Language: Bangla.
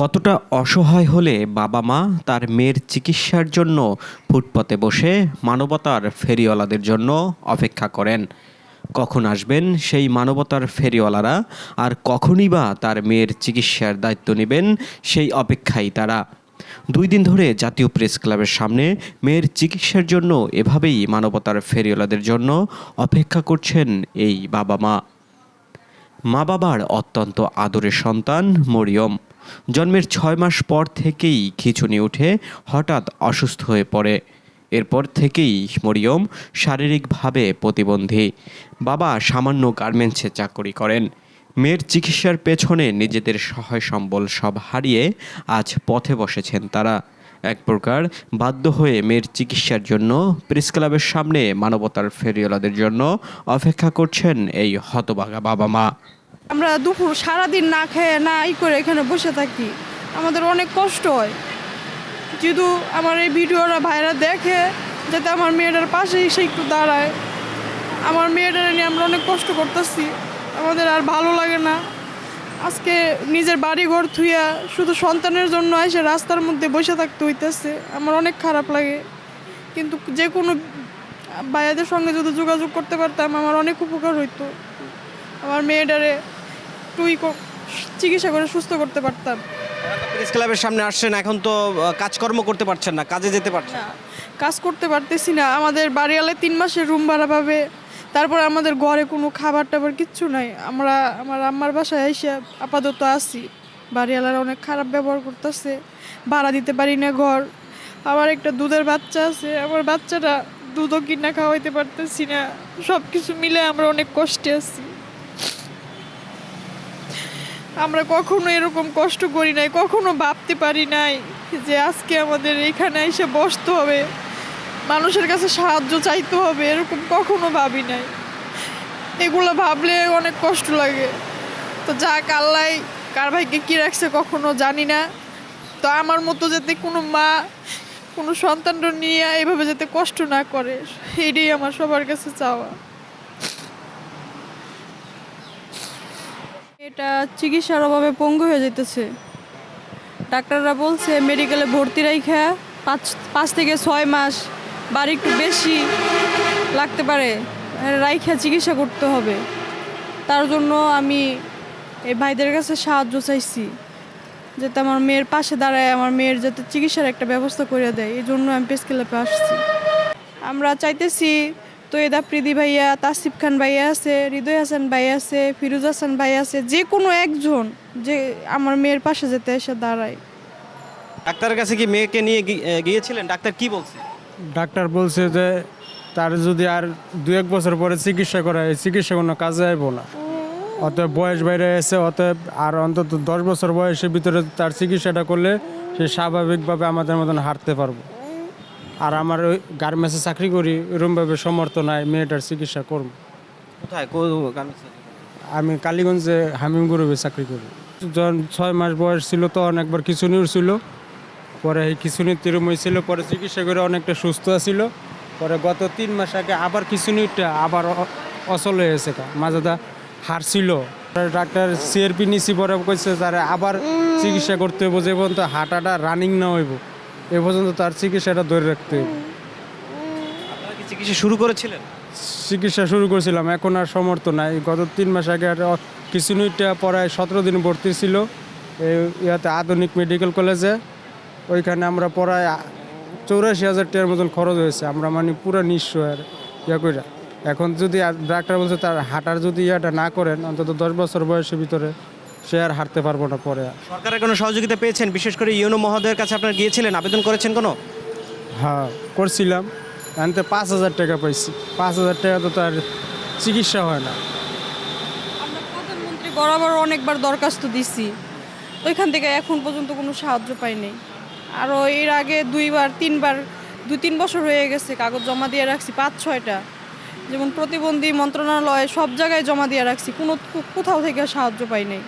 কতটা অসহায় হলে বাবা মা তার মেয়ের চিকিৎসার জন্য ফুটপথে বসে মানবতার ফেরিওয়ালাদের জন্য অপেক্ষা করেন? কখন আসবেন সেই মানবতার ফেরিওয়ালারা? আর কখনই বা তার মেয়ের চিকিৎসার দায়িত্ব নেবেন সেই অপেক্ষাই তারা। দুই দিন ধরে জাতীয় প্রেস ক্লাবের সামনে মেয়ের চিকিৎসার জন্য এভাবেই মানবতার ফেরিওয়ালাদের জন্য অপেক্ষা করছেন এই বাবা মা। মা বাবার অত্যন্ত আদরের সন্তান মরিয়ম। জন্মের ছয় মাস পর থেকেই খিঁচুনি উঠে হঠাৎ অসুস্থ হয়ে পড়ে। এরপর থেকেই মরিয়ম শারীরিকভাবে প্রতিবন্ধী। বাবা সামান্য গার্মেন্টসে চাকরি করেন। মেয়ের চিকিৎসার পেছনে নিজেদের সহায় সম্বল সব হারিয়ে আজ পথে বসেছেন তারা। এক প্রকার বাধ্য হয়ে মেয়ের চিকিৎসার জন্য প্রেস ক্লাবের সামনে মানবতার ফেরিওয়ালাদের জন্য অপেক্ষা করছেন এই হতবাগা বাবা মা আমরা দুপুর সারাদিন না খেয়ে, না ই করে এখানে বসে থাকি। আমাদের অনেক কষ্ট হয়। যেহেতু আমার এই ভিডিওটা ভাইরা দেখে, যাতে আমার মেয়েটার পাশে এসে একটু দাঁড়ায়। আমার মেয়েটার নিয়ে আমরা অনেক কষ্ট করতেছি। আমাদের আর ভালো লাগে না। আজকে নিজের বাড়ি ঘর থুইয়া শুধু সন্তানের জন্য এসে রাস্তার মধ্যে বসে থাকতে হইতেছে। আমার অনেক খারাপ লাগে। কিন্তু যে কোনো ভাইয়াদের সঙ্গে যদি যোগাযোগ করতে পারতাম, আমার অনেক উপকার হইতো। আমার মেয়েটারে টুই চিকিৎসা করে সুস্থ করতে পারতাম। প্রেস ক্লাবের সামনে আসছেন এখন তো কাজকর্ম করতে পারছেন না কাজে যেতে পারছেন না। কাজ করতে পারতেছি না। আমাদের বাড়িওয়ালে তিন মাসের রুম ভাড়া পাবে। তারপরে আমাদের ঘরে কোনো খাবার টাবার কিচ্ছু নাই। আমরা আমার আম্মার বাসায় এসে আপাতত আছি। বাড়িওয়ালারা অনেক খারাপ ব্যবহার করতেছে। ভাড়া দিতে পারি না ঘর। আমার একটা দুধের বাচ্চা আছে। আমার বাচ্চাটা দুধও কিনা খাওয়াইতে পারতেছি না। সব কিছু মিলে আমরা অনেক কষ্টে আছি। আমরা কখনো এরকম কষ্ট করি নাই, কখনো ভাবতে পারি নাই যে আজকে আমাদের এখানে এসে বসতে হবে, মানুষের কাছে সাহায্য চাইতে হবে, এরকম কখনো ভাবি নাই। এগুলো ভাবলে অনেক কষ্ট লাগে। তো যাক, আল্লাহ কার ভাইকে কী রাখছে কখনো জানি না। তো আমার মতো যাতে কোনো মা, কোনো সন্তানটা নিয়ে এভাবে যাতে কষ্ট না করে, এটাই আমার সবার কাছে চাওয়া। এটা চিকিৎসার অভাবে পঙ্গু হয়ে যেতেছে ডাক্তাররা বলছে মেডিকেলে ভর্তি রাইখা পাঁচ পাঁচ থেকে ছয় মাস, বাড়ি একটু বেশি লাগতে পারে, রাইখা চিকিৎসা করতে হবে। তার জন্য আমি এই ভাইদের কাছে সাহায্য চাইছি, যাতে আমার মেয়ের পাশে দাঁড়ায়, আমার মেয়ের যাতে চিকিৎসার একটা ব্যবস্থা করে দেয়। এই জন্য আমি প্রেস ক্লাবে আসছি। আমরা চাইতেছি তৈদা প্রীতি ভাইয়া তাসিফ খান ভাইয়া আছে হৃদয় হাসান ভাই আছে ফিরোজ হাসান ভাই আছে যে কোনো একজন যে আমার মেয়ের পাশে যেতে এসে দাঁড়ায়। ডাক্তারের কাছে কি মেয়েকে নিয়ে গি- গিয়েছিলেন? ডাক্তার কি বলছে? ডাক্তার বলছে যে তার যদি আর দু এক বছর পরে চিকিৎসা করা হয় চিকিৎসা কোনো কাজে আইব না। অতএব বয়স বাইরে এসে অতএব আর অন্তত দশ বছর বয়সের ভিতরে তার চিকিৎসাটা করলে সে স্বাভাবিকভাবে আমাদের মতন হাঁটতে পারব। আর আমার ওই গার্মেন্টসে চাকরি করি এরকমভাবে সমর্থ নাই মেয়েটার চিকিৎসা করব। কোথায়? আমি কালীগঞ্জে হামিম গ্রুপে চাকরি করি। যখন ছয় মাস বয়স ছিল তখন একবার খিচুনি উঠছিল পরে এই খিচুনি তিরম হয়েছিল পরে চিকিৎসা করে অনেকটা সুস্থ ছিল। পরে গত তিন মাস আগে আবার উঠে আবার অচল হয়ে গেছে মাঝেটা হারছিল ডাক্তার সিআরপি নিছি পরে কইছে তারা আবার চিকিৎসা করতে হইব যে পর্যন্ত হাঁটাটা রানিং না হইব। এ পর্যন্ত তার চিকিৎসাটা ধরে রাখতে। আপনারা কি চিকিৎসা শুরু করেছিলেন? চিকিৎসা শুরু করেছিলাম এখন আর সমর্থ নাই। গত তিন মাস আগে আর কিছু কিছুটা পড়ায় সতেরো দিন ভর্তি ছিল। ইয়াতে আধুনিক মেডিকেল কলেজে। ওইখানে আমরা পড়ায় চৌরাশি হাজার টাকার মতন খরচ হয়েছে। আমরা মানে পুরো নিঃস্ব আর ইয়া করে এখন যদি ডাক্তার বলছে তার হাঁটার যদি ইয়াটা না করেন অন্তত দশ বছর বয়সের ভিতরে সে আর হাঁটতে পারব না পরে। আর। সরকারের কোনো সহযোগিতা পেয়েছেন? বিশেষ করে ইউনো মহোদয়ের কাছে আপনারা গিয়েছিলেন? আবেদন করেছেন কোনো? হ্যাঁ করছিলাম। এনতে পাঁচ হাজার টাকা পাইছি। পাঁচ হাজার টাকা তো তার চিকিৎসা হয় না। আমরা প্রধানমন্ত্রী বরাবর অনেকবার দরখাস্ত দিছি। ওইখান থেকে এখন পর্যন্ত কোনো সাহায্য পাইনি। আরও এর আগে দুইবার তিনবার দু তিন বছর হয়ে গেছে কাগজ জমা দিয়ে রাখছি পাঁচ ছয়টা। যেমন প্রতিবন্ধী মন্ত্রণালয় সব জায়গায় জমা দিয়ে রাখছি কোনো কোথাও থেকে সাহায্য পাই নাই